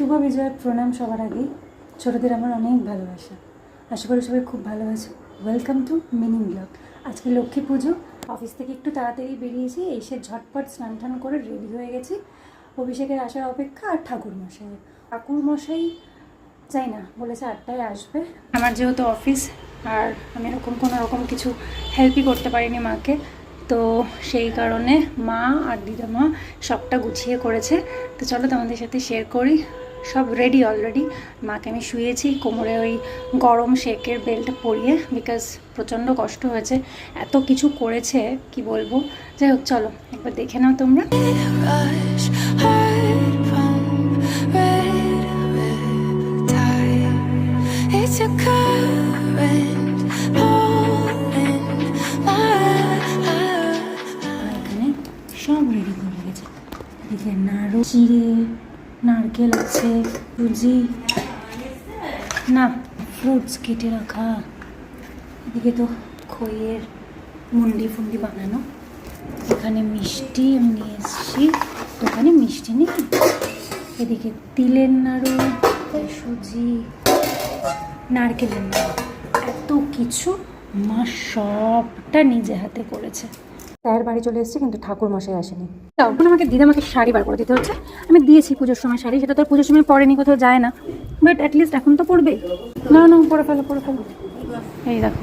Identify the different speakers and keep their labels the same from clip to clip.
Speaker 1: শুভ বিজয়ের প্রণাম সবার আগেই। ছোটোদের আমার অনেক ভালোবাসা। আশা করি সবাই খুব ভালো আছো। ওয়েলকাম টু মিনিং ব্লগ আজকে লক্ষ্মী পুজো। অফিস থেকে একটু তাড়াতাড়ি বেরিয়েছি, এসে ঝটপট স্নান টান করে রেডি হয়ে গেছি। অভিষেকের আসার অপেক্ষা আর ঠাকুর মশাই ঠাকুর মশাই যাই না, বলেছে আটটায় আসবে। আমার যেহেতু অফিস, আর আমি এরকম কোনো রকম কিছু হেল্পই করতে পারিনি মাকে, তো সেই কারণে মা আর দিদামা সবটা গুছিয়ে করেছে। তো চলো তোমাদের সাথে শেয়ার করি। সব রেডি অলরেডি মাকে আমি শুয়েছি কোমরে ওই গরম শেকের বেল্ট পরিয়ে বিকজ প্রচণ্ড কষ্ট হয়েছে। এত কিছু করেছে কি বলব? যাই হোক চলো একবার দেখে নাও তোমরা.
Speaker 2: It's a current my
Speaker 1: এখানে সব রেডি করে রেখেছে এদিকে নাড়ু চিড়ে নারকেল আছে, সুজি। না ফ্রুটস কেটে রাখা। এদিকে তো খইয়ের মুন্ডি ফুন্ডি বানানো। এখানে মিষ্টি আমি নিয়ে এসেছি। দোকানে মিষ্টি নেই। এদিকে তিলের নাড়ু সুজি, নারকেলের নাড়ু। এত কিছু মা সবটা নিজে হাতে করেছে। তার বাড়ি চলে এসেছে, কিন্তু ঠাকুর মশাই আসেনি তখন আমাকে দিদা আমাকে শাড়ি বার করে দিতে হচ্ছে। আমি দিয়েছি পুজোর সময় শাড়ি, সেটা তো পুজোর সময় পরেনি, কোথাও যায় না। বাট অ্যাটলিস্ট এখন তো পড়বে না না, পরে ফেলো পরে ফেলো। এই দেখো,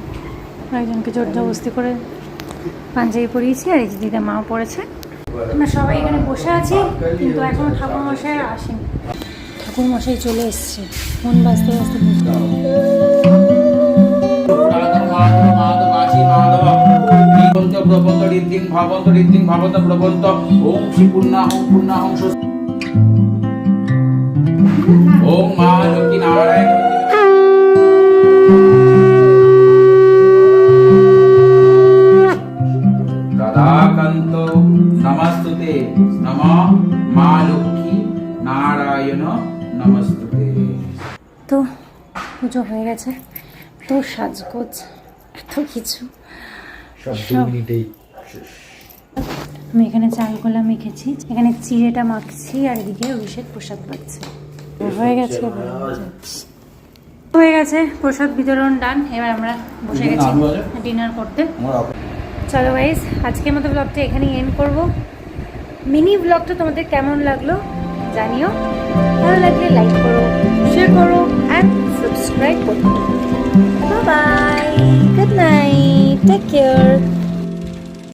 Speaker 1: একজনকে জোর জবস্তি করে পাঞ্জাবি পরিয়েছি, আর এই যে দিদা মাও পড়েছে আমরা সবাই এখানে বসে আছি, কিন্তু এখনও ঠাকুর মশাই আসেনি। ঠাকুর মশাই চলে এসছে, ফোন বাজতে বাজতে
Speaker 3: ভাবন্ত ঋদ্ধিং ভাবন্ত প্রবন্ত ওম শ্রী পূর্ণা ওম পূর্ণা ওম ওম মা লক্ষ্মী নারায়ণ। রাধাকান্ত নমস্তুতে। নম মা লক্ষ্মী নারায়ণ নমস্তুতে।
Speaker 1: তো পুজো হয়ে গেছে। তো সাজগোজ এত কিছু। সব আমি এখানে চালগোলা মেখেছি এখানে চিড়েটা মাখছি আর এদিকে অভিষেক প্রসাদ পাচ্ছি। হয়ে গেছে। হয়ে গেছে প্রসাদ বিতরণ ডান এবার আমরা বসে গেছি ডিনার করতে। চলো গাইজ আজকের মতো ব্লগটা এখানেই এন্ড করব। মিনি ব্লগটা তোমাদের কেমন লাগল জানিও। ভালো লাগলে লাইক করো শেয়ার করো অ্যান্ড সাবস্ক্রাইব করো। Bye good night take care